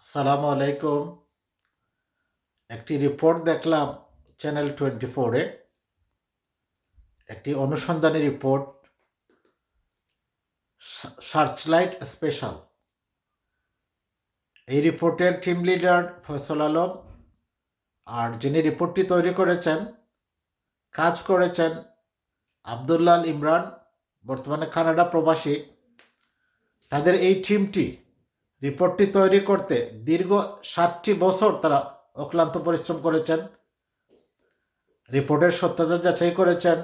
সালামু আলাইকুম। একটি রিপোর্ট দেখলাম চ্যানেল টোয়েন্টি ফোরে একটি অনুসন্ধানী রিপোর্ট সার্চলাইট স্পেশাল এই রিপোর্টের টিম লিডার ফয়সল আলম আর যিনি রিপোর্টটি তৈরি করেছেন, কাজ করেছেন, আবদুল্লাল ইমরান, বর্তমানে কানাডা প্রবাসী, তাদের এই টিমটি রিপোর্টটি তৈরি করতে দীর্ঘ সাতটি বছর তারা অক্লান্ত পরিশ্রম করেছেন। রিপোর্টের সত্যতা যাচাই করেছেন।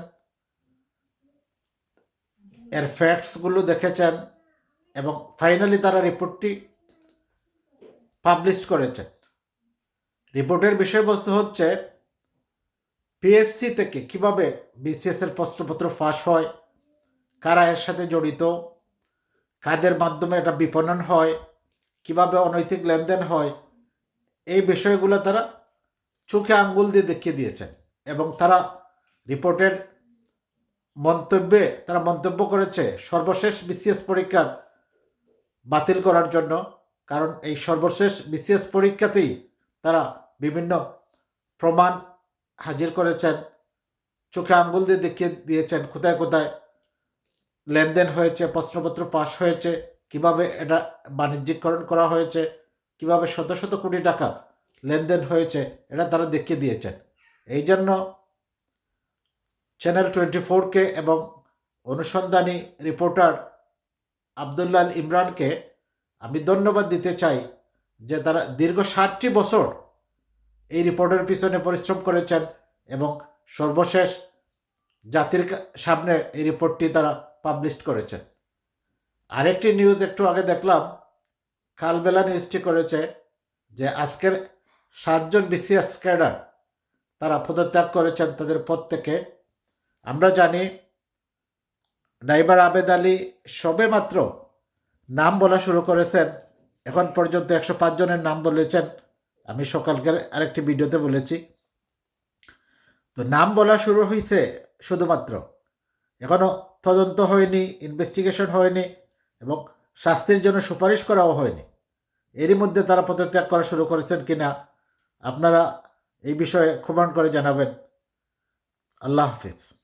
এর ফ্যাক্টসগুলো দেখেছেন এবং ফাইনালি তারা রিপোর্টটি পাবলিশ করেছেন। রিপোর্টের বিষয়বস্তু হচ্ছে, পিএসসি থেকে কীভাবে বিসিএস এর প্রশ্নপত্র ফাঁস হয়, কারা এর সাথে জড়িত, কাদের মাধ্যমে এটা বিপণন হয় কীভাবে অনৈতিক লেনদেন হয়, এই বিষয়গুলো তারা চোখে আঙ্গুল দিয়ে দেখিয়ে দিয়েছেন এবং তারা রিপোর্টের মন্তব্যে, তারা মন্তব্য করেছে সর্বশেষ বিসিএস পরীক্ষা বাতিল করার জন্য, কারণ এই সর্বশেষ বিসিএস পরীক্ষাতেই তারা বিভিন্ন প্রমাণ হাজির করেছেন, চোখে আঙ্গুল দিয়ে দেখিয়ে দিয়েছেন কোথায় কোথায় লেনদেন হয়েছে, প্রশ্নপত্র পাশ হয়েছে। কীভাবে এটা বাণিজ্যিকরণ করা হয়েছে, কীভাবে শত শত কোটি টাকা লেনদেন হয়েছে, এটা তারা দেখিয়ে দিয়েছেন। এই জন্য চ্যানেল টোয়েন্টি ফোরকে এবং অনুসন্ধানী রিপোর্টার আবদুল্লাল ইমরানকে আমি ধন্যবাদ দিতে চাই যে তারা দীর্ঘ ষাটটি বছর এই রিপোর্টের পিছনে পরিশ্রম করেছেন এবং সর্বশেষ জাতির সামনে এই রিপোর্টটি তারা পাবলিশ করেছেন। আরেকটি নিউজ একটু আগে দেখলাম, কালবেলা নিউজটি করেছে যে আজকের সাতজন বিসিএস ক্যাডার তারা পদত্যাগ করেছেন তাদের পদ থেকে আমরা জানি ড্রাইভার আবেদ আলী সবে মাত্র নাম বলা শুরু করেছেন, এখন পর্যন্ত একশো জনের নাম বলেছেন। আমি সকালকার আরেকটি ভিডিওতে বলেছি। তো নাম বলা শুরু হয়েছে শুধুমাত্র। এখনও তদন্ত হয়নি ইনভেস্টিগেশন হয়নি। এবং শাস্তির জন্য সুপারিশ করাও হয়নি। এরই মধ্যে তারা পদত্যাগ করা শুরু করেছেন কিনা আপনারা এই বিষয়ে ক্ষমাণ করে জানাবেন। আল্লাহ হাফিজ।